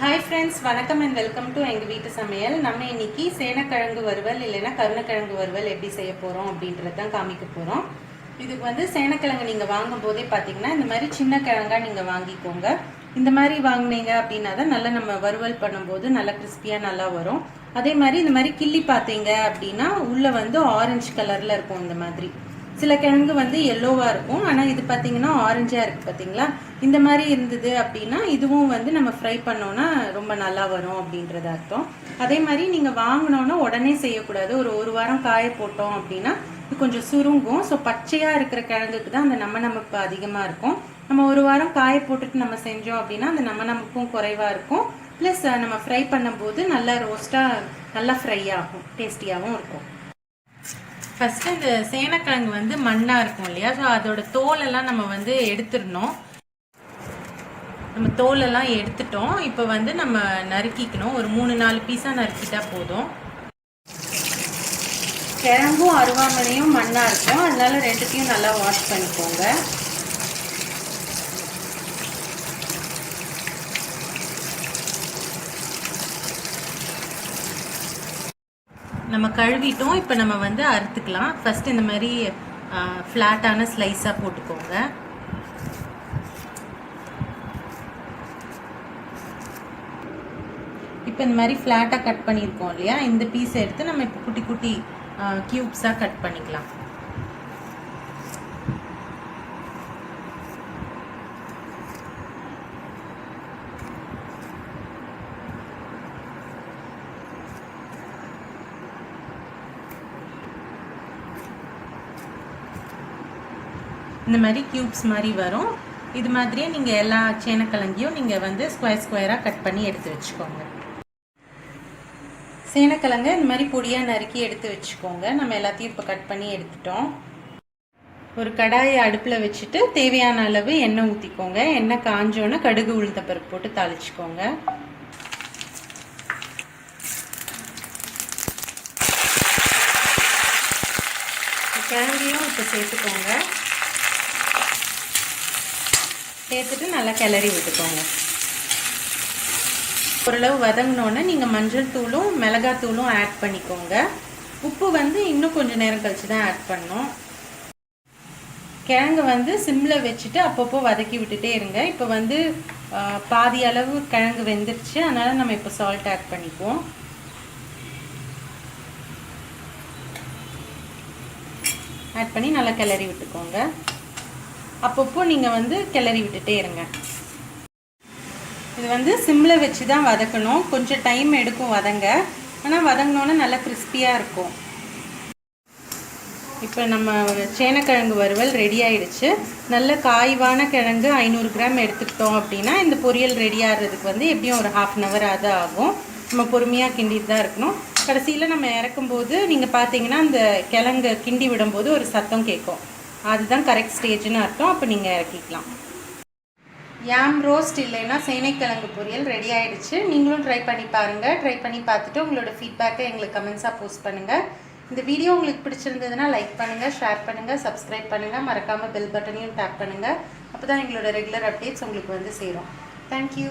Hi friends வணக்கம் and welcome to எங்கள் வீட்டு சமையல். நம்ம இன்னைக்கு சேனக்கிழங்கு வறுவல் இல்லைன்னா கருணக்கிழங்கு வறுவல் எப்படி செய்ய போகிறோம் அப்படின்றது தான் காமிக்க போகிறோம் இதுக்கு வந்து சேனக்கிழங்கு நீங்கள் வாங்கும் போதே பார்த்தீங்கன்னா இந்த மாதிரி சின்ன கிழங்காக நீங்கள் வாங்கிக்கோங்க. இந்த மாதிரி வாங்குனீங்க அப்படின்னா தான் நல்லா நம்ம வறுவல் பண்ணும்போது நல்லா கிறிஸ்பியாக நல்லா வரும். அதே மாதிரி இந்த மாதிரி கிள்ளி பார்த்தீங்க அப்படின்னா உள்ளே வந்து ஆரஞ்சு கலரில் இருக்கும் இந்த மாதிரி. சில கிழங்கு வந்து எல்லோவாக இருக்கும். ஆனால் இது பார்த்தீங்கன்னா ஆரஞ்சாக இருக்குது பார்த்தீங்களா இந்த மாதிரி இருந்தது அப்படின்னா இதுவும் வந்து நம்ம ஃப்ரை பண்ணோன்னா ரொம்ப நல்லா வரும் அப்படின்றது அர்த்தம். அதே மாதிரி நீங்கள் வாங்கினோன்னா உடனே செய்யக்கூடாது. ஒரு ஒரு வாரம் காய போட்டோம் அப்படின்னா இது கொஞ்சம் சுருங்கும். ஸோ பச்சையாக இருக்கிற கிழங்குக்கு தான் அந்த நம்ம நமக்கு அதிகமாக இருக்கும். நம்ம ஒரு வாரம் காய போட்டுட்டு நம்ம செஞ்சோம் அப்படின்னா அந்த நம்ம நமக்கும் குறைவாக இருக்கும். ப்ளஸ் நம்ம ஃப்ரை பண்ணும்போது நல்லா ரோஸ்ட்டாக நல்லா ஃப்ரை ஆகும் டேஸ்டியாகவும் இருக்கும். ஃபஸ்ட்டு இந்த சேனக்கிழங்கு வந்து மண்ணாக இருக்கும் இல்லையா? ஸோ அதோட தோலெல்லாம் நம்ம வந்து எடுத்துடணும். நம்ம தோலெல்லாம் எடுத்துட்டோம். இப்போ வந்து நம்ம நறுக்கிக்கணும். ஒரு மூணு நாலு பீஸாக நறுக்கிட்டா போதும். கிழங்கும் அருவாமனையும் மண்ணாக இருக்கும். அதனால ரெண்டுத்தையும் நல்லா வாஷ் பண்ணிக்கோங்க. நம்ம கழுவிட்டோம் இப்போ நம்ம வந்து அறுத்துக்கலாம். ஃபஸ்ட் இந்த மாதிரி ஃப்ளாட்டான ஸ்லைஸாக போட்டுக்கோங்க. இப்போ இந்த மாதிரி ஃப்ளாட்டாக கட் பண்ணியிருக்கோம் இல்லையா? இந்த பீஸை எடுத்து நம்ம இப்போ குட்டி குட்டி க்யூப்ஸாக கட் பண்ணிக்கலாம். இந்த மாதிரி க்யூப்ஸ் மாதிரி வரும். இது மாதிரியே நீங்கள் எல்லா சேனக்கிழங்கையும் நீங்கள் வந்து ஸ்கொயர் ஸ்கொயராக கட் பண்ணி எடுத்து வச்சுக்கோங்க. சேனக்கிழங்க இந்த மாதிரி பொடியாக நறுக்கி எடுத்து வச்சுக்கோங்க. நம்ம எல்லாத்தையும் இப்போ கட் பண்ணி எடுத்துட்டோம். ஒரு கடாயை அடுப்பில் வச்சுட்டு தேவையான அளவு எண்ணெய் ஊற்றிக்கோங்க எண்ணெய் காஞ்சோன்னே கடுகு உளுத்த பருப்பு போட்டு தாளிச்சுக்கோங்க. கிழங்கையும் இப்போ சேர்த்துக்கோங்க. சேர்த்துட்டு நல்லா கிளறி விட்டுக்கோங்க. ஓரளவு வதங்கினோன்னே நீங்கள் மஞ்சள் தூளும் மிளகாத்தூளும் ஆட் பண்ணிக்கோங்க. உப்பு வந்து இன்னும் கொஞ்சம் நேரம் கழிச்சு தான் ஆட் பண்ணும். கிழங்கு வந்து சிம்மில் வச்சுட்டு அப்பப்போ வதக்கி விட்டுட்டே இருங்க. இப்போ வந்து பாதி அளவு கிழங்கு வெந்துருச்சு. அதனால் நம்ம இப்போ சால்ட் ஆட் பண்ணிக்குவோம். ஆட் பண்ணி நல்லா கிளறி விட்டுக்கோங்க. அப்பப்போ நீங்கள் வந்து கிளறி விட்டுட்டே இருங்க. இது வந்து சிம்மில் வச்சு தான் வதக்கணும். கொஞ்சம் டைம் எடுக்கும் வதங்க. ஆனால் வதங்கினோன்னே நல்லா கிறிஸ்பியாக இருக்கும். இப்போ நம்ம சேனக்கிழங்கு வறுவல் ரெடி ஆயிடுச்சு. நல்ல காய்வான கிழங்கு ஐநூறு கிராம் எடுத்துக்கிட்டோம் அப்படின்னா இந்த பொரியல் ரெடி ஆகிறதுக்கு வந்து எப்படியும் ஒரு ஹாஃப் அன் ஹவர் அது ஆகும். நம்ம பொறுமையாக கிண்டிட்டு தான் இருக்கணும். கடைசியில் நம்ம இறக்கும்போது நீங்கள் பார்த்தீங்கன்னா அந்த கிழங்கு கிண்டி விடும்போது ஒரு சத்தம் கேட்கும். அதுதான் கரெக்ட் ஸ்டேஜ்னு அர்த்தம். அப்போ நீங்கள் இறக்கிக்கலாம். யாம் ரோஸ்ட் இல்லைன்னா சேனைக்கிழங்கு பொரியல் ரெடி ஆகிடுச்சு நீங்களும் ட்ரை பண்ணி பாருங்கள் ட்ரை பண்ணி பார்த்துட்டு உங்களோட ஃபீட்பேக்கை எங்களுக்கு கமெண்ட்ஸாக போஸ்ட் பண்ணுங்கள் இந்த வீடியோ உங்களுக்கு பிடிச்சிருந்ததுன்னா லைக் பண்ணுங்கள் ஷேர் பண்ணுங்கள் சப்ஸ்கிரைப் பண்ணுங்கள் மறக்காமல் பெல் பட்டனையும் டேப் பண்ணுங்கள் அப்போ தான் எங்களோட ரெகுலர் அப்டேட்ஸ் உங்களுக்கு வந்து சேரும். தேங்க்யூ